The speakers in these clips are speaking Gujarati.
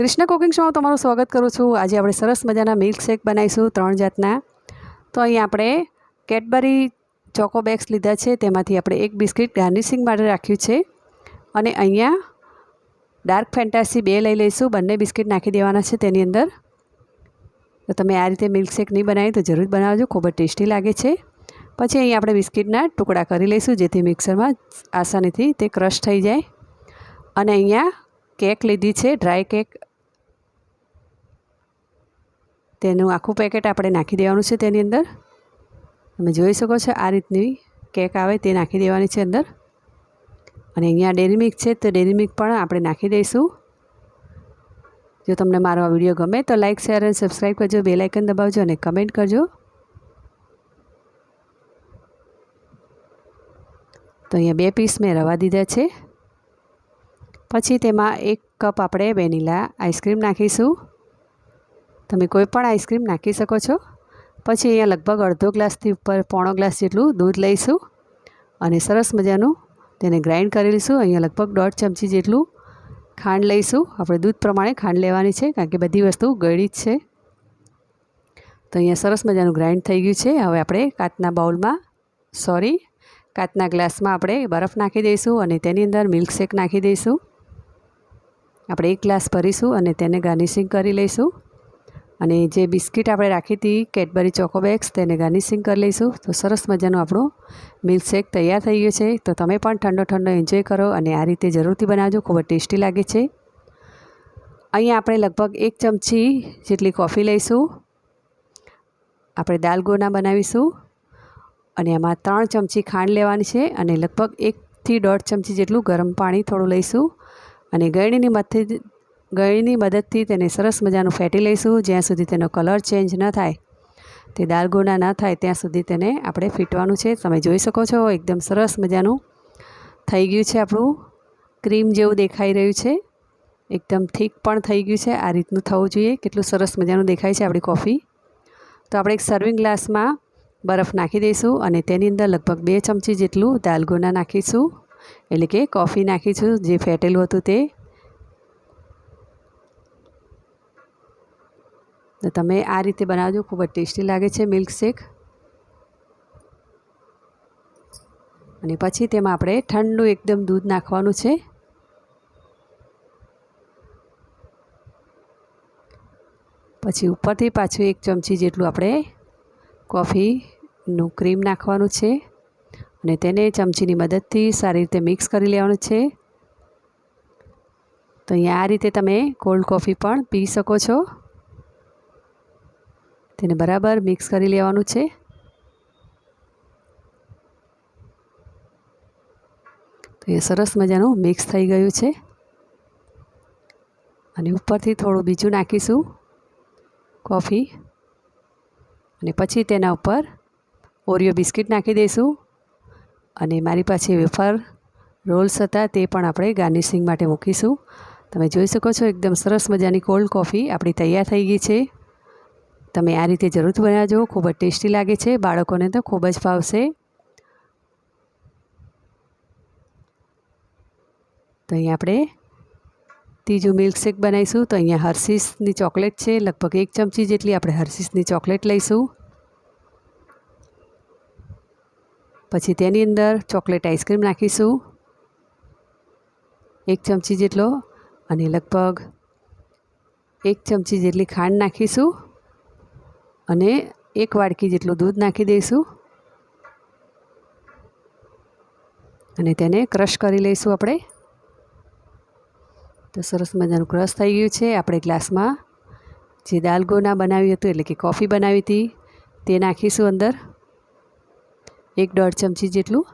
કૃષ્ણ કુકિંગ શોમાં તમારું સ્વાગત કરું છું. આજે આપણે સરસ મજાના મિલ્ક શેક બનાવીશું ત્રણ જાતના. તો અહીં આપણે કેડબરી ચોકો બેગ્સ લીધા છે. તેમાંથી આપણે એક બિસ્કિટ ગાર્નિશિંગ માટે રાખ્યું છે. અને અહીંયા ડાર્ક ફેન્ટાસી બે લઈ લઈશું. બંને બિસ્કિટ નાખી દેવાના છે તેની અંદર. તો તમે આ રીતે મિલ્ક શેક નહીં બનાવી તો જરૂર બનાવજો. ખૂબ જ ટેસ્ટી લાગે છે. પછી અહીં આપણે બિસ્કિટના ટુકડા કરી લઈશું, જેથી મિક્સરમાં આસાનીથી તે ક્રશ થઈ જાય. અને અહીંયા કેક લીધી છે, ડ્રાય કેક તેનું આખું પેકેટ આપણે નાખી દેવાનું છે તેની અંદર. તમે જોઈ શકો છો આ રીતની કેક આવે તે નાખી દેવાની છે અંદર. અને અહીંયા ડેરી મિલ્ક છે તો ડેરી મિલ્ક પણ આપણે નાખી દઈશું. જો તમને મારો આ વીડિયો ગમે તો લાઇક શેર અને સબસ્ક્રાઈબ કરજો. બે લાઇકન દબાવજો અને કમેન્ટ કરજો. તો અહીંયા બે પીસ મેં રવા દીધા છે. પછી તેમાં એક કપ આપણે વેનીલા આઈસ્ક્રીમ નાખીશું. તમે કોઈ પણ આઈસ્ક્રીમ નાખી શકો છો. પછી અહીંયા લગભગ અડધો ગ્લાસથી ઉપર પોણો ગ્લાસ જેટલું દૂધ લઈશું અને સરસ મજાનું તેને ગ્રાઇન્ડ કરી લઈશું. અહીંયા લગભગ દોઢ ચમચી જેટલું ખાંડ લઈશું. આપણે દૂધ પ્રમાણે ખાંડ લેવાની છે, કારણ કે બધી વસ્તુ ગળી જ છે. તો અહીંયા સરસ મજાનું ગ્રાઇન્ડ થઈ ગયું છે. હવે આપણે કાચના બાઉલમાં, સોરી, કાચના ગ્લાસમાં આપણે બરફ નાખી દઈશું અને તેની અંદર મિલ્કશેક નાખી દઈશું. આપણે એક ગ્લાસ ભરીશું અને તેને ગાર્નિશિંગ કરી લઈશું. અને જે બિસ્કિટ આપણે રાખી હતી, કેડબરી ચોકોબેક્સ, તેને ગાર્નિશિંગ કરી લઈશું. તો સરસ મજાનું આપણું મિલ્કશેક તૈયાર થઈ ગયું છે. તો તમે પણ ઠંડો ઠંડો એન્જોય કરો અને આ રીતે જરૂરથી બનાવજો. ખૂબ જ ટેસ્ટી લાગે છે. અહીંયા આપણે લગભગ એક ચમચી જેટલી કોફી લઈશું. આપણે દાલગોના બનાવીશું. અને એમાં ત્રણ ચમચી ખાંડ લેવાની છે અને લગભગ એકથી દોઢ ચમચી જેટલું ગરમ પાણી થોડું લઈશું. અને ગળણીની મદદથી ગળણીની મદદથી તેને સરસ મજાનું ફેટી લઈશું, જ્યાં સુધી તેનો કલર ચેન્જ ન થાય. તે દાલગોના ન થાય, ત્યાં સુધી તેને આપણે ફીટવાનું છે. તમે જોઈ શકો છો, એકદમ સરસ મજાનું થઈ ગયું છે આપણું. ક્રીમ જેવું દેખાઈ રહ્યું છે. એકદમ થીક પણ થઈ ગયું છે. આ રીતનું થવું જોઈએ. કેટલું સરસ મજાનું દેખાય છે આપણી કોફી. તો આપણે એક સર્વિંગ ગ્લાસમાં બરફ નાખી દઈશું અને તેની અંદર લગભગ બે ચમચી જેટલું દાલગોના નાખીશું. એટલે કે કોફી નાખીશું, જે ફેટેલું હતું તે. તો તમે આ રીતે બનાવજો, ખૂબ જ ટેસ્ટી લાગે છે મિલ્કશેક અને પછી તેમાં આપણે ઠંડુ એકદમ દૂધ નાખવાનું છે. પછી ઉપરથી પાછું એક ચમચી જેટલું આપણે કોફીનું ક્રીમ નાખવાનું છે. અને તેને ચમચીની મદદથી સારી રીતે મિક્સ કરી લેવાનું છે. તો અહીંયા આ રીતે તમે કોલ્ડ કોફી પણ પી શકો છો. તેને બરાબર મિક્સ કરી લેવાનું છે. તો એ સરસ મજાનું મિક્સ થઈ ગયું છે. અને ઉપરથી થોડું બીજું નાખીશું કોફી અને પછી તેના ઉપર ઓરિયો બિસ્કિટ નાખી દઈશું. અને મારી પાસે વેફર રોલ્સ હતા તે પણ આપણે ગાર્નિશિંગ માટે મૂકીશું. તમે જોઈ શકો છો, એકદમ સરસ મજાની કોલ્ડ કોફી આપણી તૈયાર થઈ ગઈ છે. તમે આ રીતે જરૂર બનાવજો. ખૂબ જ ટેસ્ટી લાગે છે. બાળકોને તો ખૂબ જ ભાવશે તો અહીંયા આપણે ત્રીજું મિલ્કશેક બનાવીશું. તો અહીંયા હર્ષિસની ચોકલેટ છે. લગભગ એક ચમચી જેટલી આપણે હર્ષિસની ચોકલેટ લઈશું. પછી તેની અંદર ચોકલેટ આઈસ્ક્રીમ નાખીશું. એક ચમચી જેટલો અને લગભગ એક ચમચી જેટલી ખાંડ નાખીશું. અને એક વાડકી જેટલું દૂધ નાખી દઈશું. અને તેને ક્રશ કરી લઈશું આપણે. તો સરસ મજાનું ક્રશ થઈ ગયું છે. આપણે ગ્લાસમાં જે દાલગોના બનાવ્યું હતું, એટલે કે કોફી બનાવી હતી, તે નાખીશું અંદર. એક દોઢ ચમચી જેટલું.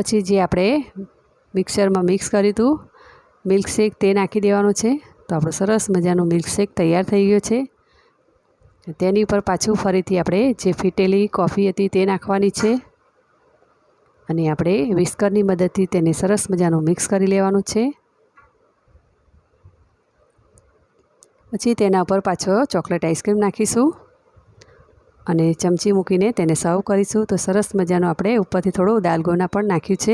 પછી જે આપણે મિક્સરમાં મિક્સ કર્યું હતું મિલ્કશેક તે નાખી દેવાનું છે. તો આપણો સરસ મજાનું મિલ્કશેક તૈયાર થઈ ગયો છે. તેની ઉપર પાછું ફરીથી આપણે જે ફીટેલી કોફી હતી તે નાખવાની છે. અને આપણે વિસ્કરની મદદથી તેને સરસ મજાનું મિક્સ કરી લેવાનું છે. પછી તેના ઉપર પાછો ચોકલેટ આઈસ્ક્રીમ નાખીશું. અને ચમચી મૂકીને તેને સર્વ કરીશું. તો સરસ મજાનું આપણે ઉપરથી થોડું દાલગોના પણ નાખ્યું છે.